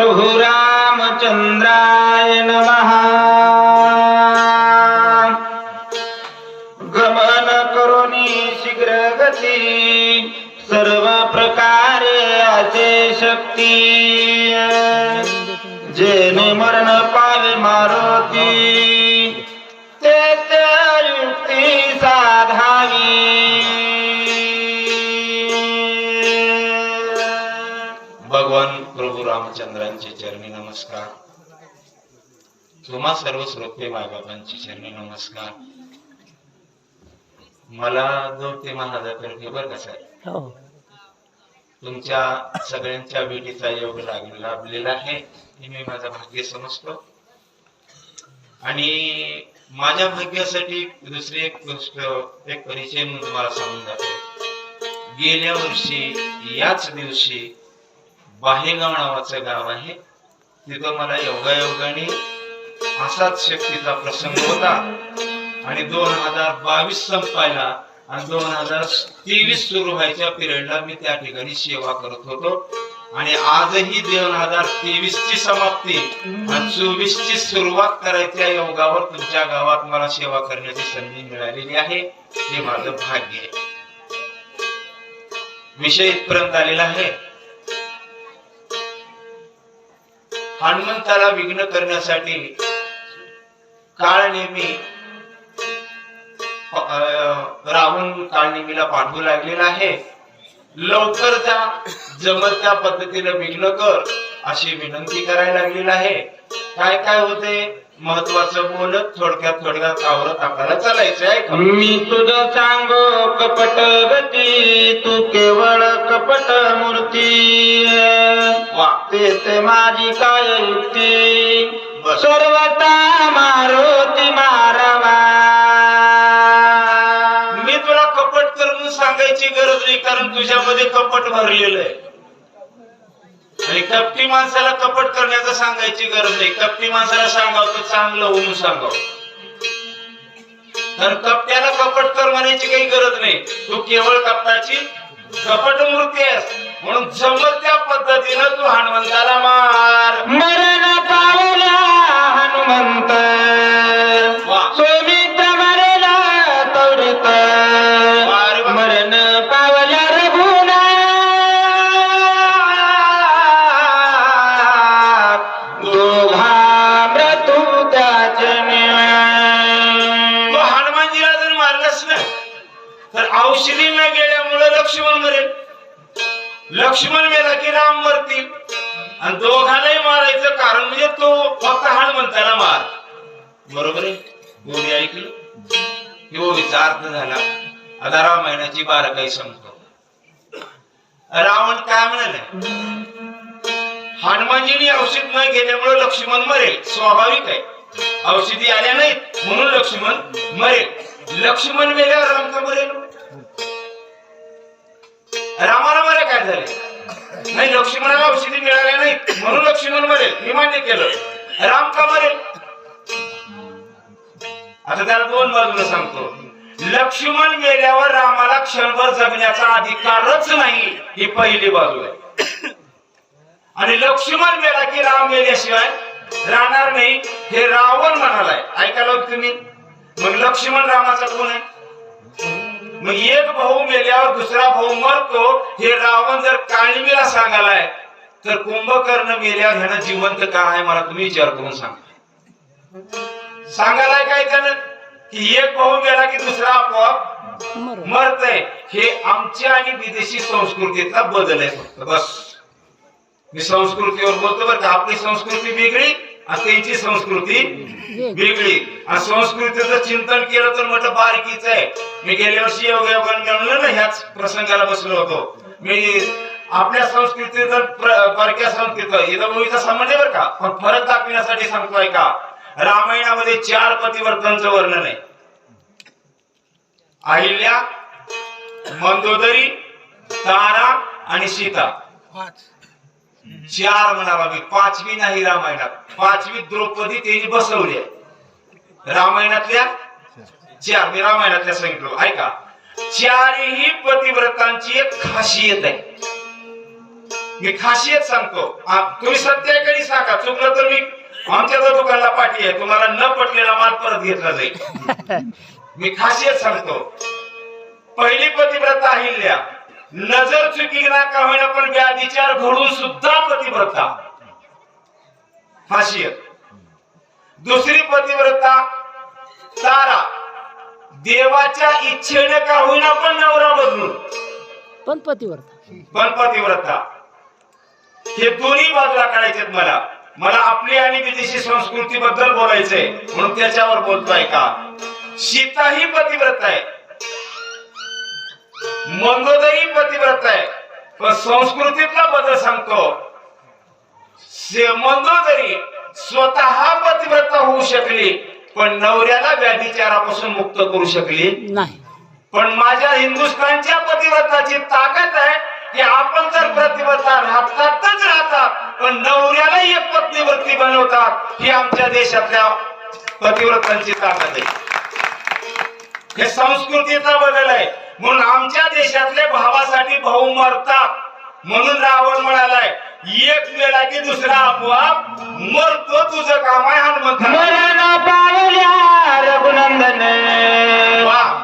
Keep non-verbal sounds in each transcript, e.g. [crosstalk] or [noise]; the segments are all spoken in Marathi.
प्रभु रामचंद्राय नमः। तुम्हा सर्व श्रोते मायबाबांची चरणी नमस्कार. मला गवते महाराजातर्फे बरं का साहेब हो. तुमच्या सगळ्यांच्या भेटीचा योग लाभलेला आहे हे मी माझं भाग्य समजतो. आणि माझ्या भाग्यासाठी दुसरी एक गोष्ट एक परिचय म्हणून तुम्हाला सांगून जातो. गेल्या वर्षी याच दिवशी बाहेगाव नावाचं गाव आहे. तिथं मला योगायोगाने असाच शक्तीचा प्रसंग होता. आणि दोन हजार बावीस संपायला आणि दोन हजार तेवीस सुरू व्हायच्या पिरियडला मी त्या ठिकाणी सेवा करत होतो. आणि आजही दोन हजार तेवीस ची समाप्ती आणि चोवीस ची सुरुवात करायच्या योगावर तुमच्या गावात मला सेवा करण्याची संधी मिळालेली आहे. हे माझं भाग्य आहे. विषय इथपर्यंत आलेला आहे. हनुमंताला विघ्न करण्यासाठी काळ नेहमी रावण काळनिमीला पाठवू लागलेला आहे. लवकर जा जमत त्या पद्धतीने विघ्न कर अशी विनंती करायला लागलेली आहे. काय काय होते? महत्वाचं बोलत थोडक्यात थोडक्यात आवरत आपल्याला चालायचं आहे? मी तुझं सांगो कपट गती तू केवळ कपट मूर्ती. वागते ते माझी काय युक्ती. सर्वता मारुती मारवा. मी तुला कपट कर म्हणून सांगायची गरज नाही कारण तुझ्यामध्ये कपट भरलेलं आहे. आणि कपटी माणसाला कपट करण्याचं सांगायची गरज नाही. कपटी माणसाला सांगावं तर चांगलं होऊन सांगावं. तर कपट्याला कपट कर म्हणायची काही गरज नाही. तू केवळ कपटाची कपट मूर्ती आहेस. म्हणून जमत त्या पद्धतीनं तू हनुमंताला मार. मरण पावला तवरित. मरण पावला रघुनाथ दोघा मृत्यू त्याचे तो हनुमानजीला जर मारलंच ना तर औषधी न गेल्यामुळे लक्ष्मण मरेल लक्ष्मण मेला की राम मरतील आणि दोघांनाही मारायचं कारण म्हणजे तो फक्त हनुमंताला मार बरोबर आहे? गोडी ऐकलं? ओवीचा अर्थ झाला. आता रामायणाची बारा काही संपतो रावण काय म्हणाले? हनुमानजीने औषध न गेल्यामुळे लक्ष्मण मरेल. स्वाभाविक आहे. औषधी आल्या नाहीत म्हणून लक्ष्मण मरेल. लक्ष्मण मेल्यावर राम का मरेल? रामाला मरे काय झाले? नाही लक्ष्मणाला औषधी मिळाल्या नाहीत म्हणून लक्ष्मण मरेल. मी मान्य केलं. राम का मरेल? आता त्याला दोन बाजूला सांगतो. लक्ष्मण गेल्यावर रामाला क्षणभर जगण्याचा अधिकारच नाही ही पहिली बाजू आहे. आणि लक्ष्मण मेला की राम गेल्याशिवाय राहणार नाही हे रावण म्हणालाय. ऐकायला तुम्ही? मग लक्ष्मण रामाचा कोण आहे? मग एक भाऊ मेल्यावर दुसरा भाऊ मरतो हे रावण जर काळमीला सांगालाय तर कुंभकर्ण मेल्यावर ह्यानं जिवंत का आहे मला तुम्ही विचार करून सांगा. सांगालाय काय त्यानं? की एक भाऊ मेला की दुसरा आपोआप मरतय. हे आमच्या आणि विदेशी संस्कृतीतला बदल आहे फक्त बस. मी संस्कृतीवर बोलतो बरं का. आपली संस्कृती वेगळी आणि त्यांची संस्कृती वेगळी. आणि संस्कृतीचं चिंतन केलं तर म्हटलं बारकीच आहे. मी गेल्या वर्षी योगायोगाने म्हणलं ना ह्याच प्रसंगाला बसलो होतो. मी आपल्या संस्कृतीत परक्या संस्कृत इथं मुलीचा आहे बरं का? पण फरक दाखवण्यासाठी सांगतोय का? रामायणामध्ये चार पतिवर्तनचं वर्णन आहे. अहिल्या मंदोदरी तारा आणि सीता. चार म्हणावा मी. पाचवी नाही रामायणात. पाचवी द्रौपदी त्यांनी बसवली आहे. रामायणातल्या चार मी रामायणातल्या सांगितलं. ऐका. चारही पतिव्रतांची एक खासियत आहे. मी खासियत सांगतो. तुम्ही सत्य आहे कधी सांगा. चुकलं तर मी आमच्या जो दुकानला पाठी आहे. तुम्हाला न पटलेला माल परत घेतला जाईल. मी खासियत सांगतो. पहिली पतिव्रता अहिल्या. नजर चुकी ना का होईना पण व्याधिचार घडून सुद्धा पतिव्रता. खासियत. दुसरी पतिव्रता तारा. देवाच्या इच्छेने का होईना पण नवरा बदलून. पण पतिव्रता. पण पतिव्रता. हे दोन्ही बाजूला काढायचे मला. मला आपली आणि विदेशी संस्कृती बद्दल बोलायचंय म्हणून त्याच्यावर बोलतोय का? सीता ही पतिव्रता आहे. मंदोदरी पतिव्रता आहे. पण संस्कृतीतला बदल सांगतो. मंदोदरी स्वतः पतिव्रता होऊ शकली पण नवऱ्याला व्याधिचारापासून मुक्त करू शकली. नाही. पण माझ्या हिंदुस्थानच्या पतिव्रताची ताकद आहे की आपण तर प्रतिव्रता राहतातच राहतात पण नवऱ्याला एक पत्नीवृत्ती बनवतात ही आमच्या देशातल्या पतिव्रतांची ताकद आहे. हे संस्कृतीचा बदल आहे. म्हणून आमच्या देशातले भावासाठी भाऊ मरतात म्हणून रावण म्हणालाय एक वेळा की दुसरा आपोआप मरतो तुझं काम आहे हनुमंत मरण पावल्या रघुनंदन. वा.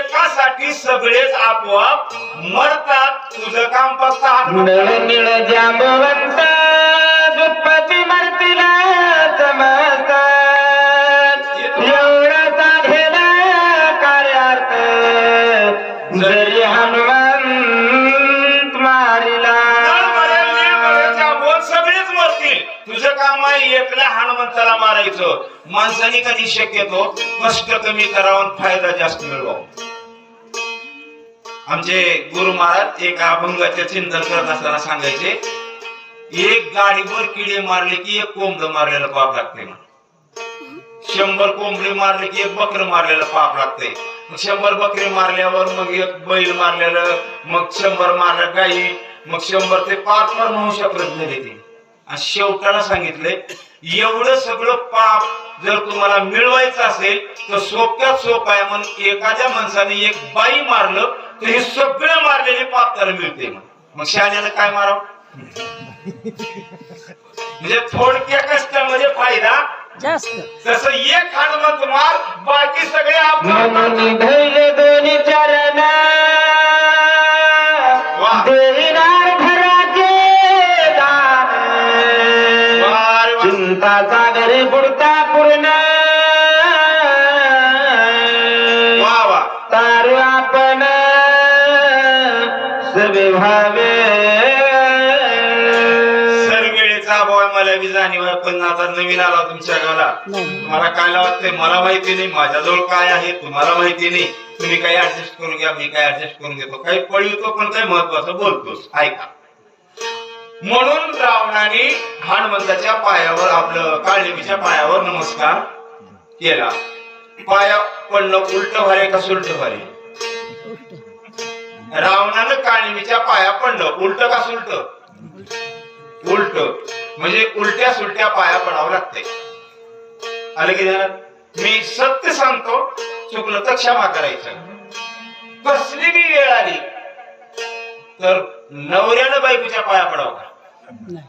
एकासाठी सगळेच आपोआप मरतात. तुझं काम फक्त जांबवंत दुप्पती मरतीला समजत एवढा साधेल कार्यार्थ जरी हनुमंत मारिला. नळ मरेल, नीळ मरेल, जांभूळ सगळेच मरतील. तुझं काम आहे एकल्या हनुमंताला मारायचं. माणसाने कधी शक्यतो कष्ट कमी करावं फायदा जास्त मिळवावा आमचे गुरु महाराज एक अभंगाचे चिंतन करत असताना सांगायचे एक गाडीवर किडे मारले की एक कोंबड मारलेला पाप लागते शंभर कोंबडी मारले की एक बकर मारलेलं पाप लागते शंभर बकरी मारल्यावर मग एक बैल मारलेलं मग शंभर मारलं गाई मग शंभर ते पाच पण म्हणू शकत झाले ते आणि शेवटाला सांगितले एवढं सगळं पाप जर तुम्हाला मिळवायचं असेल तर सोप्यात सोप आहे म्हणून एखाद्या माणसाने एक बाई मारलं तर हे सगळं मारलेले पाप त्याला मिळते. मग. शहाण्यानं काय मारावं? म्हणजे थोडक्या कष्टामध्ये फायदा? जास्त. तसं एक हनुमंत मार बाकी सगळे आपण धैर्य दोन्ही चरण जाणीव आहे पण आता नवीन आला तुमच्या गावाला मला काय वाटतंय? मला माहिती नाही. माझ्याजवळ काय आहे? तुम्हाला माहिती नाही. तुम्ही काही ऍडजस्ट करून घ्या मी काय ऍडजस्ट करून घेतो. काही पळवतो पण काही महत्वाचं बोलतोच ऐका. म्हणून रावणाने हनुमंताच्या पायावर आपलं काळजीच्या पायावर नमस्कार केला. पाया पडलं उलट भारे का सुलट भारे? रावणानं काळीमीच्या पाया पडलं उलट का सुलट? उलट. म्हणजे उलट्या सुलट्या पाया पडावं लागते आलं की? मी सत्य सांगतो चुकलं तर क्षमा करायचं. कसली बी वेळ आली तर नवऱ्यानं बायकोच्या पाया पडावं का? नाही.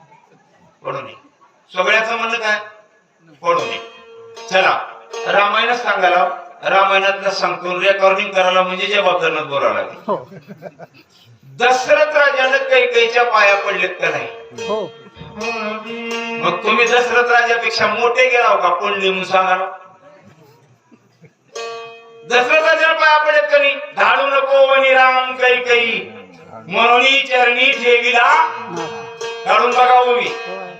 पडू नये. सगळ्याचं म्हणणं काय? पडू नये. चला रामायणच सांगायला रामायणातलं सांगतो रेकॉर्डिंग करायला म्हणजे जबाबदारनं बोलावं लागेल. हो. दशरथ राजानं कैकेच्या पाया पडलेत का नाही? हो. मग तुम्ही दशरथ राजापेक्षा मोठे गेलाव का? पुण्य म्हणून सांगा. दशरथ राजाला पाया पडलेत का नाही? धाडू नको वनी राम कै कै म्हणून चरणी ठेवीला. काढून बघा ओवी होय.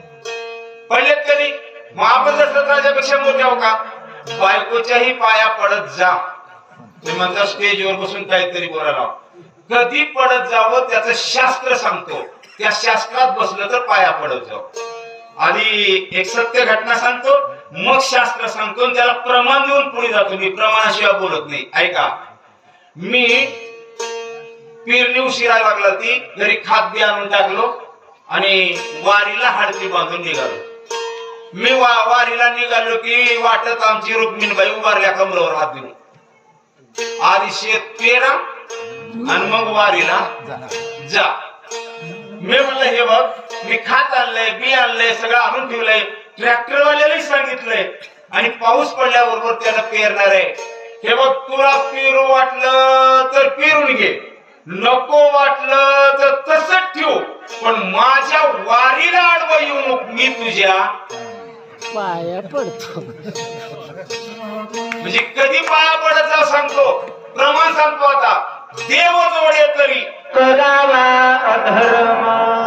पडलेत का नाही? मग आपण दशरथ राजापेक्षा मोठे आहो का? बायकोच्याही पाया पडत जा. तुम्ही म्हणता स्टेजवर बसून काहीतरी बोलायला कधी पडत जावं त्याचं शास्त्र सांगतो. त्या शास्त्रात बसलं तर पाया पडत जावं. आधी एक सत्य घटना सांगतो. मग शास्त्र सांगतो त्याला प्रमाण देऊन पुढे जातो. मी प्रमाणाशिवाय बोलत नाही. ऐका. मी पेरणी उशिरा लागला ती घरी खाद्य आणून टाकलो आणि वारीला हाडती बांधून निघालो. मी वा वारीला निघालो की वाटत आमची रुक्मिणबाई उभारल्या कमरावर हात देऊन. आधी शेत पेरा आणि मग वारीला जा. मी म्हणलं हे बघ मी खात आणलंय बी आणलंय सगळं आणून ठेवलंय ट्रॅक्टर वाल्यालाही सांगितलंय. आणि पाऊस पडल्याबरोबर त्याला पेरणार आहे. हे बघ तुला पेरू वाटलं तर पेरून घे. नको वाटलं तर तसंच ठेव. पण माझ्या वारीला आडवा येऊ नको मी तुझ्या पाया पडतो. म्हणजे कधी पाया पडायचं सांगतो. प्रमाण सांगतो आता. देव जोडे तरी. करावा अधर्म.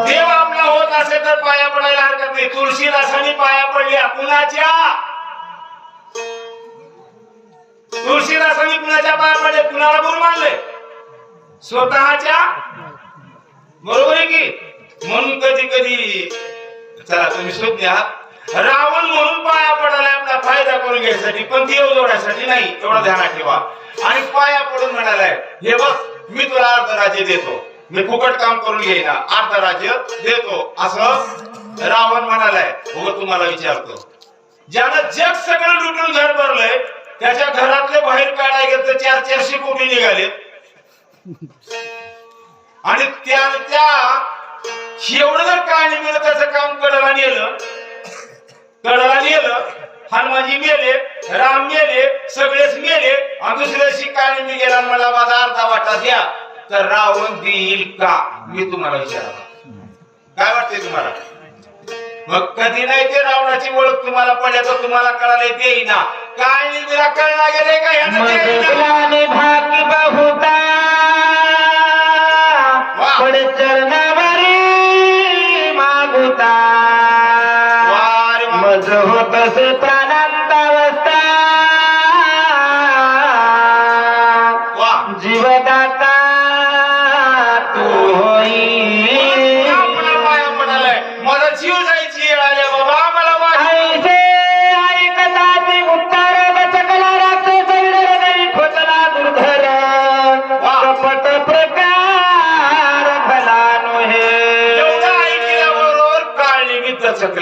देव आपला होत असेल तर पाया पडायला हरकत नाही. तुळशीदासाने पाया पडल्या कुणाच्या? तुळशीदासाने कुणाच्या पाया पडले कुणाला गुरु मानले स्वतःच्या? बरोबर आहे की? म्हणून कधी कधी चला तुम्ही सुज्ञ आहात रावण म्हणून पाया पडायला आपला फायदा करून घ्यायसाठी पण देव जोडायसाठी नाही. एवढं ध्यानात ठेवा. आणि पाया पडून म्हणालाय हे बघ मी तुला अर्ध राज्य देतो. मी फुकट काम करून घेईना अर्ध राज्य देतो. असं रावण म्हणालाय. हो तुम्हाला विचारतो. ज्यानं जग सगळं लुटून घर भरलंय त्याच्या घरातले बाहेर काढाय गेलं तर चार चारशे कोटी निघाले आणि त्या त्या एवढं जर काय मिळत त्याचं काम कडला नेलं. कडला नेलं. हनुमानजी मेले राम मेले सगळेच मेले. आणि दुसऱ्या काळणी मी गेला मला माझा अर्धा वाटा द्या तर रावण देईल का? मी तुम्हाला विचारला. काय वाटते तुम्हाला? मग कधी नाही ते रावणाची ओळख तुम्हाला पडल्या तर तुम्हाला कळाले देईना. काय निमिरा कळला गेले का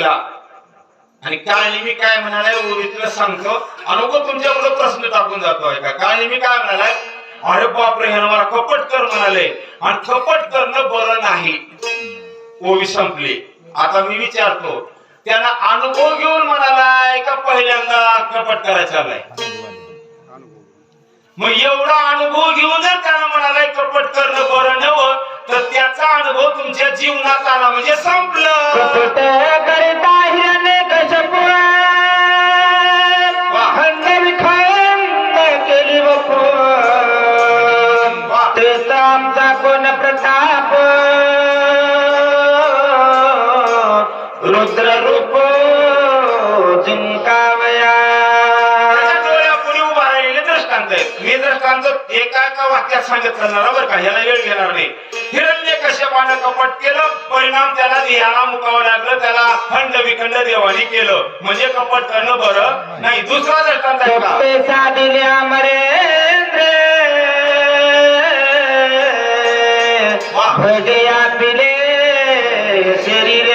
मी आणि काळणी मी काय म्हणालाय? ओळीतलं सांगतो. अनुभव तुमच्या मुलं प्रश्न टाकून जातोय का काळणी मी काय म्हणालाय? अरे बापरे ह्यानं मला कपट कर म्हणाले. आणि कपट करणं बरं नाही. ओवी संपली. आता मी विचारतो त्यांना अनुभव घेऊन म्हणालाय का पहिल्यांदा कपट करायचा आलाय मग एवढा अनुभव घेऊन जर त्यांना म्हणालाय कपट करणं बरं नव्हतं तर त्याचा अनुभव तुमच्या जीवनात आला म्हणजे संपलं. मी दृष्टांत एका एका वाक्यात सांगत करणार बरं का? ह्याला वेळ घेणार नाही. कश्यपानं कपट केलं परिणाम त्याला ध्येयाला मुकावं लागलं त्याला खंड विखंड देवानी केलं. म्हणजे कपट करणं बरं नाही. दुसरा दृष्टांत वा. भजया पिले शरीरे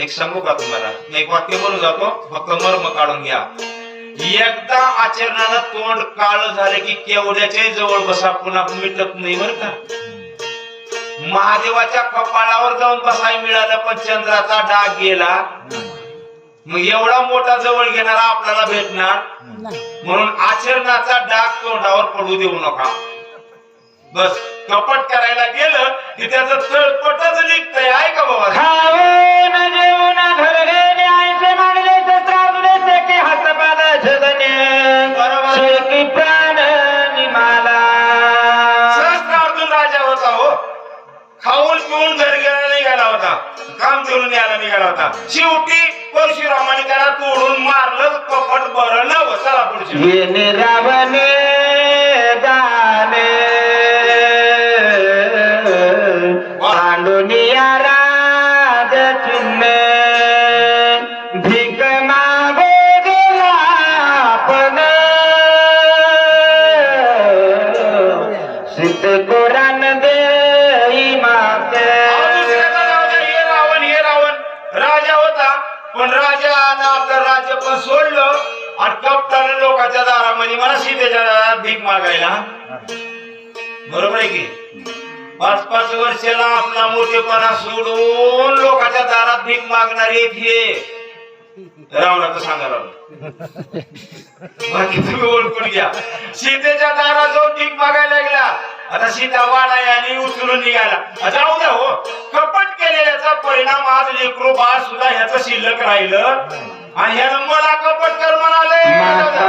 एक सांगू का तुम्हाला? एक वाक्य बोलून जातो. फक्त मर्म काढून घ्या. एकदा आचरणानं तोंड काळ झाले की केवढ्याच्या जवळ बसा पुन्हा मिटत नाही बर का? महादेवाच्या कपाळावर जाऊन बसाय मिळालं पण चंद्राचा डाग गेला. मग एवढा मोठा जवळ घेणारा आपल्याला भेटणार? म्हणून आचरणाचा डाग तोंडावर पडू देऊ नका. बस कपट करायला गेलं की त्याचं तळपटच निघतंय. आहे का बाबा? हातपाद बरोबर. प्राण निमाला. राजा होता हो. खाऊन पिऊन घर गेला निघाला होता. काम देऊन न्यायला निघाला होता. शेवटी परशुरामाने त्याला तोडून मारलं कपट बरं नव चला पुढचे. रावणे. द्या, हे रावण हे रावण राजा होता पण राजानं आपलं राज्य पण सोडलं आणि कपटानं लोकांच्या दारामध्ये मला सीतेच्या दारात भीक मागायला बरोबर आहे की पाच पाच वर्षाला आपला मोठेपणा सोडून लोकांच्या दारात भीक मागणारे हे रावणाचं सांगा रावण बाकी तुम्ही ओळखून घ्या. सीतेच्या दारात जाऊन भीक मागायला लागला. आता सीता वाडाय उचलून निघाला. जाऊ द्या हो. कपट केलेल्याचा परिणाम आज लेकरू बाळ सुद्धा ह्याचं शिल्लक राहिलं. आणि ह्या मला कपट कर म्हणाले.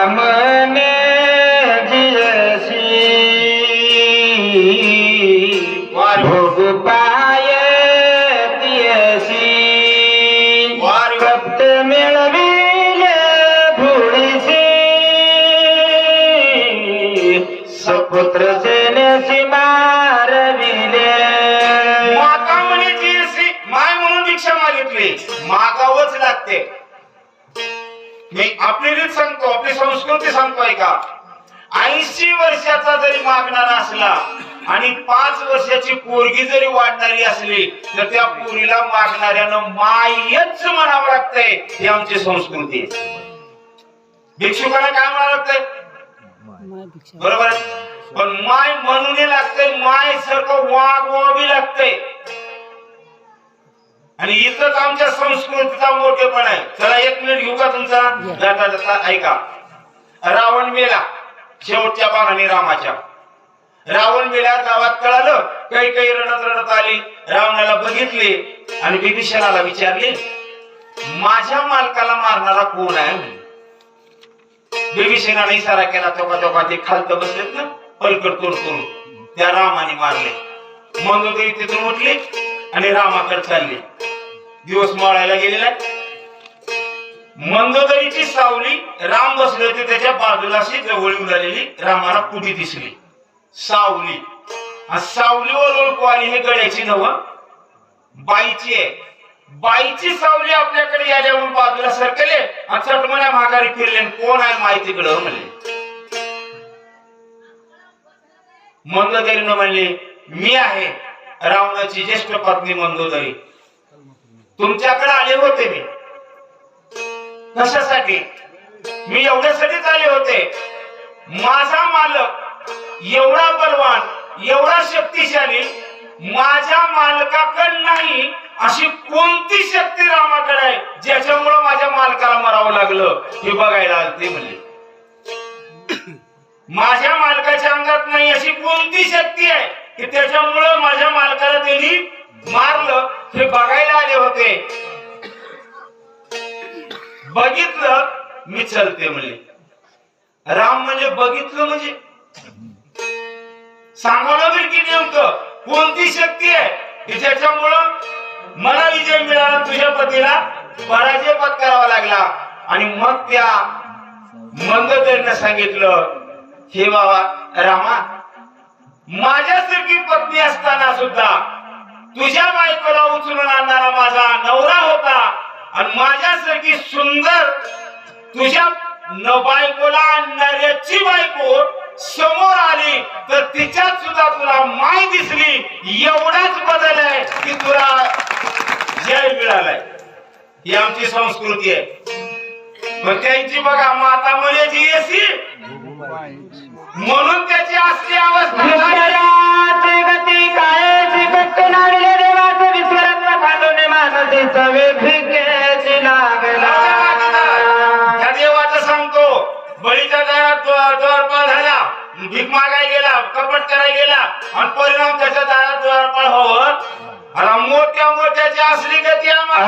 मी सांगतो आपली संस्कृती सांगतोय का ऐंशी वर्षाचा जरी मागणारा असला आणि पाच वर्षाची पोरगी जरी वाढणारी असली तर त्या पोरीला मागणाऱ्यानं मायच म्हणावं लागतंय ही आमची संस्कृती. भिक्षुकाला काय म्हणावं लागतंय? बरोबर आहे? पण माय म्हणून लागतंय माय सारखं वागवावी लागतंय. आणि इथंच आमच्या संस्कृतीचा मोठेपण आहे. चला एक मिनिट घेऊ का तुमचा? जाता जाता ऐका. रावण मेला. शेवटच्या बाणाने रामाच्या. रावण मेला गावात कळालं काही काही रडत रडत आली. रावणाला बघितले आणि बिभीषणाला विचारले माझ्या मालकाला मारणारा कोण आहे? म्हणे. बिभीषणाने इशारा केला चौका चौका ते खालत बसलेत ना पलकट तोड करून. त्या रामाने मारले. मंदोदरी तिथून उठली आणि रामाकडे चालली. दिवस माळायला गेलेला मंदोदरीची सावली राम बसले होते त्याच्या बाजूला अशी जवळ उडालेली रामाला कुठे दिसली? सावली. सावलीवर ओळखू आली हे गळ्याची नव बाईची आहे. बाईची सावली आपल्याकडे याच्यावरून बाजूला सरकले आणि चटमण्या माघारी फिरले आणि कोण आहे माहितीकडं हो म्हणले मंदोदरीनं म्हणले मी आहे रावणाची ज्येष्ठ पत्नी मंदोदरी तुमच्याकडे आले होते मी. कशासाठी? मी एवढ्यासाठीच आले होते. माझा मालक एवढा बलवान एवढा शक्तिशाली माझ्या मालकाकडे नाही अशी कोणती शक्ती रामाकडे आहे ज्याच्यामुळं माझ्या मालकाला मरावं लागलं? हे बघायला ते म्हणले [coughs] माझ्या मालकाच्या अंगात नाही अशी कोणती शक्ती आहे की त्याच्यामुळं माझ्या मालकाला त्यांनी मारलं? हे बघायला आले होते. बघितलं मी चलते म्हणले राम म्हणजे बघितलं म्हणजे? सांगावं लागेल की नेमकं? कोणती शक्ती आहे? की ज्याच्यामुळं मला विजय मिळाला तुझ्या पतीला पराजय पत्करावा लागला. आणि मग त्या मंदोदरीनं सांगितलं हे बाबा रामा माझ्यासारखी पत्नी असताना सुद्धा तुझ्या बायकोला उचलून आणणारा माझा नवरा होता. आणि माझ्यासारखी सुंदर तुझ्या न बायकोला आणणाऱ्याची बायको समोर आली तर तिच्यात सुद्धा तुला माय दिसली. एवढाच बदल आहे की तुला जय मिळालाय. ही आमची संस्कृती आहे. मग त्यांची बघा माता म्हणायची एसी म्हणून त्याची असली अवस्था काय देवाचे मानसी सवे भिकेची लागला त्या देवाचं सांगतो बळीच्या दारात द्वा- द्वारपाल झाला भीक मागाय गेला कपट करायला गेला आणि परिणाम त्याच्या दारात आणि मोठ्या मोठ्याची असली गती आम्हाला.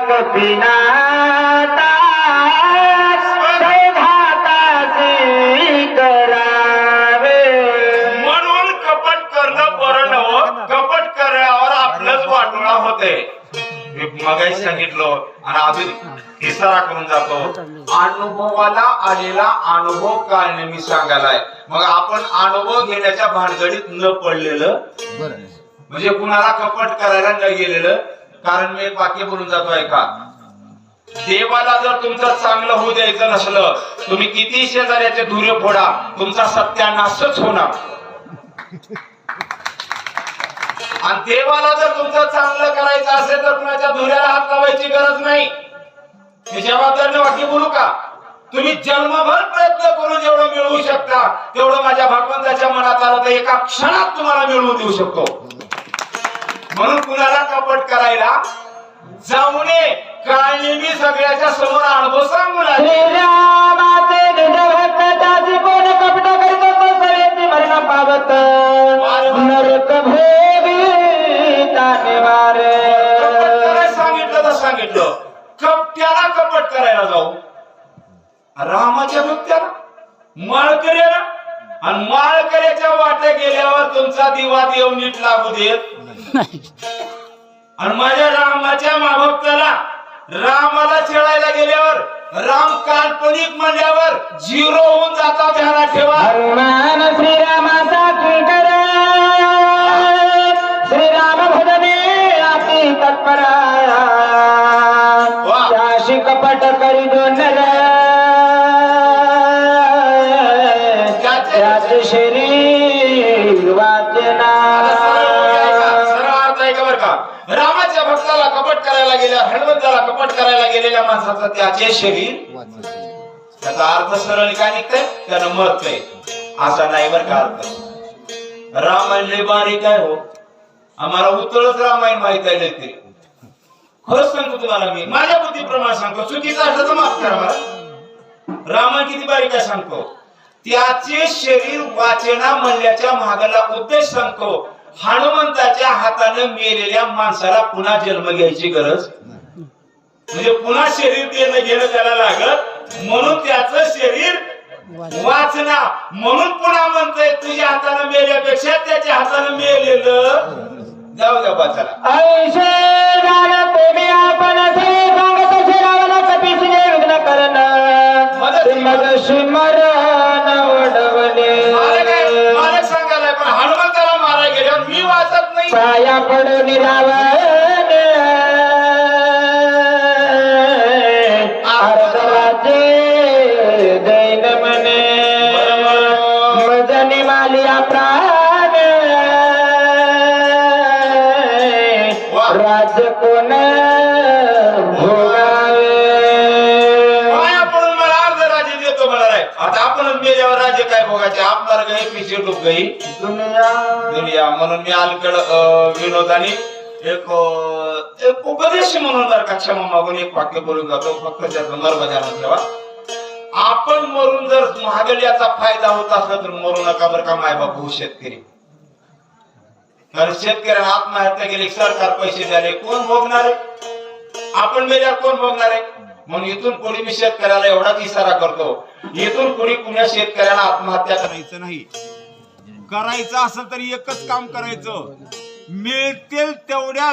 कपिनाता सौभाताची करावे म्हणून कपट करणं बरं नव कपट करण्यावर आपलंच वाटोळा होते. मगाही सांगितलं आणि अजून इशारा करून जातो. अनुभवाला आलेला अनुभव काय मी सांगायलाय मग आपण अनुभव घेण्याच्या भानगडीत न पडलेलं म्हणजे कुणाला कपट करायला न गेलेलं कारण मी एक वाक्य बोलून जातो ऐका. देवाला जर तुमचं चांगलं होऊ द्यायचं नसलं तुम्ही किती शेजाऱ्याचे धुरे फोडा तुमचा सत्यानाशच होणार. आणि देवाला जर तुमचं चांगलं करायचं असेल तर कुणाच्या धुऱ्याला हात लावायची गरज नाही. मी जबाबदारीने वाक्य बोलू का? तुम्ही जन्मभर प्रयत्न करून जेवढं मिळवू शकता तेवढं माझ्या भगवंताच्या मनात आलं तर एका क्षणात तुम्हाला मिळवून देऊ शकतो. म्हणून कुणाला कपट करायला? जाऊ नये काळनी मी सगळ्याच्या समोर अनुभव सांगू लागले. कोण कपट करीत मरण पावत. नरक सांगितलं तर सांगितलं. कपट्याला कपट करायला जाऊ. रामाच्या भक्त्याला माळकऱ्याला आणि माळकऱ्याच्या वाट्या गेल्यावर तुमचा दिवा देव नीट लागू देत आणि माझ्या रामाच्या माभक्ताला रामाला छेडायला गेल्यावर राम काल्पनिक म्हणल्यावर झिरो होऊन जाता ध्यानात ठेवा. हनुमान श्रीरामाचा गेल्या कपट करायला गेलेल्या माणसाचं त्याचे शरीर त्याचा अर्थ सरळ काय निघतंय? त्यानं मरतय. असा नाही बर का अर्थ. रामायण लय बारीक आहे हो. आम्हाला उतळच रामायण माहीत आहे ते. खरंच सांगतो तुम्हाला मी. माझ्या बुद्धीप्रमाणे सांगतो. चुकीचा अर्थ तर माफ करा मला रामायण किती बारीक आहे सांगतो. त्याचे शरीर वाचना म्हणल्याच्या मागला उद्देश सांगतो. हनुमंताच्या हाताने मेलेल्या माणसाला पुन्हा जन्म घ्यायची गरज म्हणजे पुन्हा शरीर देणं घेणं त्याला लागत म्हणून त्याचं शरीर वाचना. म्हणून पुन्हा म्हणतोय तुझ्या हाताने मेल्यापेक्षा त्याच्या हाताने मेलेलं. जाऊ द्या मला मालक सांगायला पण हनुमंताला मारायला गेल्यावर मी वाचत नाही. पाया पडून अर्धवाचे दैन म्हणे मजनी मालिया प्राण। राज कोण आता आपणच मेल्यावर राज्य काय बघायचे आपल्याला काही पिशे डुब गई. दुनिया. दुनिया म्हणून मी अलीकड विनोदाने एक एक उपदेश म्हणून जर का मागून एक वाक्य बोलून जातो फक्त त्याचं मर्मजानं ठेवा. आपण मरून जर महागड्याचा फायदा होत असला तर मरू नका बरं का मायबाप होऊ शेतकरी. कारण शेतकऱ्यांना आत्महत्या केली सरकार पैसे द्याले कोण भोगणार आहे? आपण मेल्या कोण भोगणार आहे? म्हणून इथून कोणी मी शेतकऱ्याला एवढाच इशारा करतो इथून कोणी कुण्या शेतकऱ्याला आत्महत्या करायचं नाही. करायचं असेल तर एकच काम करायचं. मिळतील तेवढ्या